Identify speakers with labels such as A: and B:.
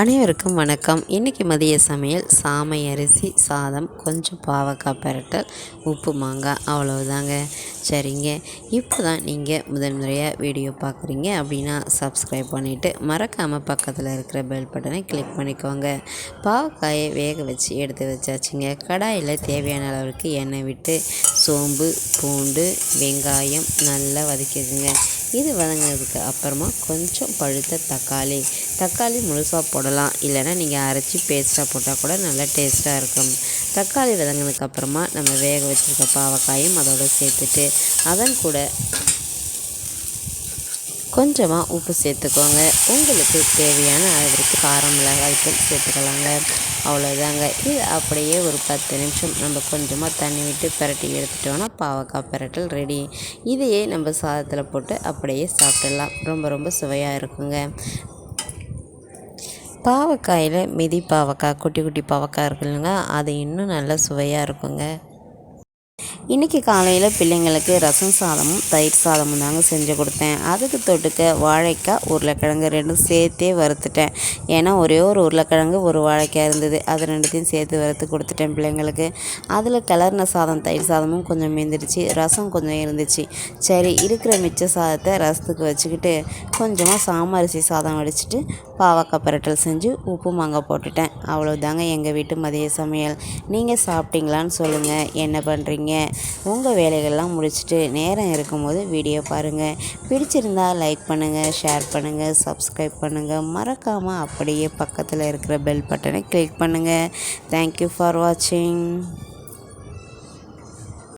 A: அனைவருக்கும் வணக்கம். இன்றைக்கி மதிய சமையல் சாமை அரிசி சாதம் கொஞ்சம் பாவக்காய் பெரட்டல் உப்பு மாங்காய் அவ்வளவுதாங்க. சரிங்க. இப்போ தான் நீங்கள் முதல் முறையாக வீடியோ பார்க்குறீங்க அப்படின்னா சப்ஸ்கிரைப் பண்ணிவிட்டு மறக்காமல் பக்கத்தில் இருக்கிற பெல் பட்டனை கிளிக் பண்ணிக்கோங்க. பாவக்காயை வேக வச்சு எடுத்து வச்சாச்சுங்க. கடாயில் தேவையான அளவுக்கு எண்ணெய் விட்டு சோம்பு பூண்டு வெங்காயம் நல்லா வதக்கிடுங்க. இது வதங்கினதுக்கு அப்புறமா கொஞ்சம் பழுத்த தக்காளி. தக்காளி முழுசாக போடலாம். இல்லைன்னா நீங்கள் அரைச்சி பேஸ்ட்டாக போட்டால் கூட நல்லா டேஸ்ட்டாக இருக்கும். தக்காளி வதங்கினதுக்கப்புறமா நம்ம வேக வச்சுருக்க பாவக்காயும் அதோடு சேர்த்துட்டு அதன் கூட கொஞ்சமாக உப்பு சேர்த்துக்கோங்க. உங்களுக்கு தேவையான அளவிற்கு காரம் மிளகாய் சேர்த்துக்கலாங்க. அவ்வளோதாங்க இது அப்படியே ஒரு பத்து நிமிஷம் நம்ம கொஞ்சமாக தண்ணி விட்டு பிரட்டி எடுத்துட்டோன்னா பாவக்காய் பிரட்டல் ரெடி இதையே நம்ம சாதத்தில் போட்டு அப்படியே சாப்பிடலாம். ரொம்ப ரொம்ப சுவையாக இருக்குங்க. பாவக்காயில் மிதி பாவக்காய் குட்டி குட்டி பாவக்காய் இருக்குதுங்க அது இன்னும் நல்லா சுவையாக இருக்குங்க. இன்றைக்கி காலையில் பிள்ளைங்களுக்கு ரசம் சாதமும் தயிர் சாதமும் தாங்க செஞ்சு கொடுத்தேன். அதுக்கு தொட்டுக்க வாழைக்காய் உருளைக்கிழங்கு ரெண்டும் சேர்த்தே வறுத்துட்டேன். ஏன்னா ஒரே ஒரு உருளைக்கிழங்கு ஒரு வாழைக்காய் இருந்தது. அது ரெண்டுத்தையும் சேர்த்து வறுத்து கொடுத்துட்டேன் பிள்ளைங்களுக்கு. அதில் கலர்ன சாதம் தயிர் சாதமும் கொஞ்சம் மீந்துடுச்சு ரசம் கொஞ்சம் இருந்துச்சு. சரி இருக்கிற மிச்ச சாதத்தை ரசத்துக்கு வச்சுக்கிட்டு கொஞ்சமாக சாமரிசி சாதம் வடிச்சிட்டு பாவக்காய் பரட்டல் செஞ்சு உப்பு மாங்காய் போட்டுட்டேன். அவ்வளோதாங்க எங்கள் வீட்டு மதிய சமையல். நீங்கள் சாப்பிட்டீங்களான்னு சொல்லுங்கள் என்ன பண்ணுறீங்க உங்கள் வேலைகள்லாம் முடிச்சுட்டு நேரம் இருக்கும்போது வீடியோ பாருங்கள் பிடிச்சிருந்தா லைக் பண்ணுங்கள் ஷேர் பண்ணுங்கள் சப்ஸ்கிரைப் பண்ணுங்கள் மறக்காமல் அப்படியே பக்கத்தில் இருக்கிற பெல் பட்டனை கிளிக் பண்ணுங்கள் தேங்க்யூ ஃபார் வாட்சிங்